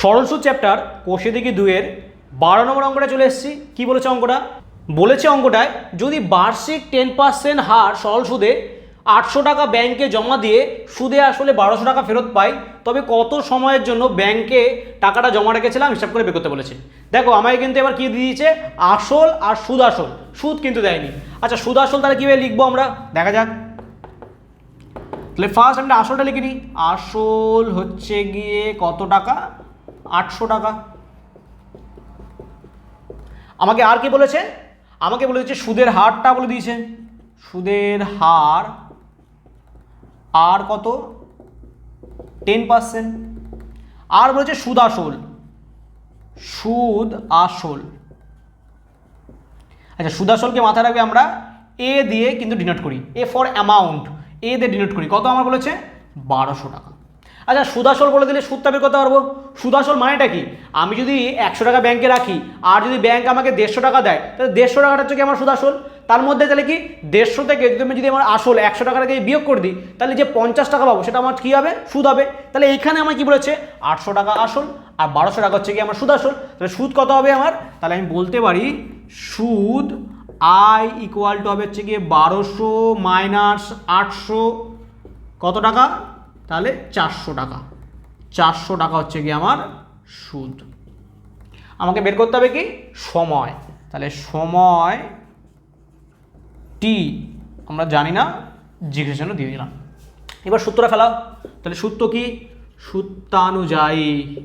সরল সুদ চ্যাপ্টার কোষে দিকে দুয়ের বারো নম্বর অঙ্কটা চলে এসেছি। কি বলেছে অঙ্কটা? বলেছে অঙ্কটায়, যদি বার্ষিক টেন পার্সেন্ট হার সরল সুদে আটশো টাকা ব্যাংকে জমা দিয়ে সুদে আসলে বারোশো টাকা ফেরত পাই, তবে কত সময়ের জন্য ব্যাংকে টাকাটা জমা রেখেছিলাম হিসাব করে বের করতে বলেছে। দেখো আমাকে কিন্তু এবার কি দিয়ে দিয়েছে? আসল আর সুদ আসল সুদ কিন্তু দেয়নি। আচ্ছা সুদ আসল তাহলে কীভাবে লিখব আমরা? দেখা যাক। তাহলে ফার্স্ট আমরা আসলটা লিখে নিই। আসল হচ্ছে গিয়ে কত টাকা? আটশো টাকা। আমাকে আর কি বলেছে? আমাকে বলে দিচ্ছে সুদের হারটা বলে দিয়েছে। সুদের হার আর কত? Ten percent. আর বলেছে সুদ আসল। সুদ আসল। আচ্ছা সুদ আসলকে মাথায় রাখবে আমরা এ দিয়ে কিন্তু ডিনোট করি। এ ফর অ্যামাউন্ট এ দিয়ে ডিনোট করি। কত আমার বলেছে? বারোশো টাকা। আচ্ছা সুদাসল বলে দিলে সুদটা বের করতে পারব। সুদাসল মানেটা কি? আমি যদি একশো টাকা ব্যাংকে রাখি, আর যদি ব্যাংক আমাকে দেড়শো টাকা দেয়, তাহলে দেড়শো টাকাটা হচ্ছে কি আমার সুদাসল? তার মধ্যে তাহলে কি? দেড়শো থেকে যদি আমি যদি আমার আসল একশো টাকাটাকে বিয়োগ করে দিই, তাহলে যে পঞ্চাশ টাকা পাবো, সেটা আমার কী হবে? সুদ হবে। তাহলে এইখানে আমার কি বলেছে? আটশো টাকা আসল, আর বারোশো টাকা হচ্ছে কি আমার সুদ আসল তাহলে সুদ কত হবে আমার? তাহলে আমি বলতে পারি সুদ আই ইকুয়াল টু হবে হচ্ছে গিয়ে বারোশো মাইনাস আটশো, কত টাকা? তাহলে চারশো টাকা। চারশো টাকা হচ্ছে কি আমার সুদ। আমাকে বের করতে হবে কি? সময়। তাহলে সময় টি আমরা জানি না, জিজ্ঞেস জন্য দিয়ে দিলাম। এবার সূত্রটা ফেলাও। তাহলে সূত্র কি? সূত্রানুযায়ী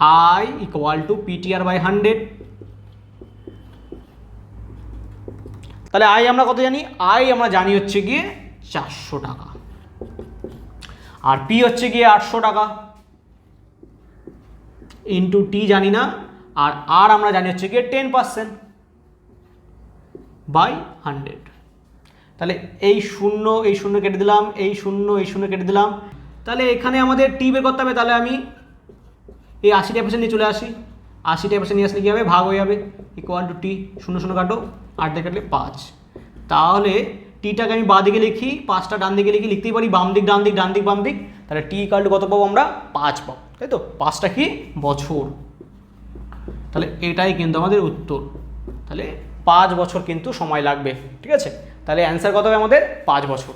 I equal to PTR by hundred তাহলে আয় আমরা কত জানি? আই আমরা জানি হচ্ছে গিয়ে চারশো টাকা। আর পি হচ্ছে গিয়ে আটশো টাকা। ইন্টু টি জানি না, আর আর আমরা জানি হচ্ছে গিয়ে টেন পার্সেন্ট বাই হান্ড্রেড তাহলে এই শূন্য এই শূন্য কেটে দিলাম, এই শূন্য এই শূন্য কেটে দিলাম। তাহলে এখানে আমাদের টি বের করতে হবে, তাহলে আমি এই আশিটা পার্সেন্ট নিয়ে চলে আসি। আশিটা পার্সেন্ট নিয়ে আসলে কী হবে? ভাগ হয়ে যাবে। ইকুয়াল টু টি শূন্য শূন্য কাটো, আট দিয়ে কাটলে পাঁচ। তাহলে টিটাকে আমি বাঁ দিকে লিখি, পাঁচটা ডান দিকে লিখি, লিখতেই পারি বাম দিক, ডান দিক ডান দিক, বাম দিক। তাহলে টি ইকাল টু কত পাবো আমরা? পাঁচ পাবো। তাই তো? পাঁচটা কি? বছর। তাহলে এটাই কিন্তু আমাদের উত্তর। তাহলে পাঁচ বছর কিন্তু সময় লাগবে। ঠিক আছে? তাহলে অ্যান্সার কত হবে আমাদের? পাঁচ বছর।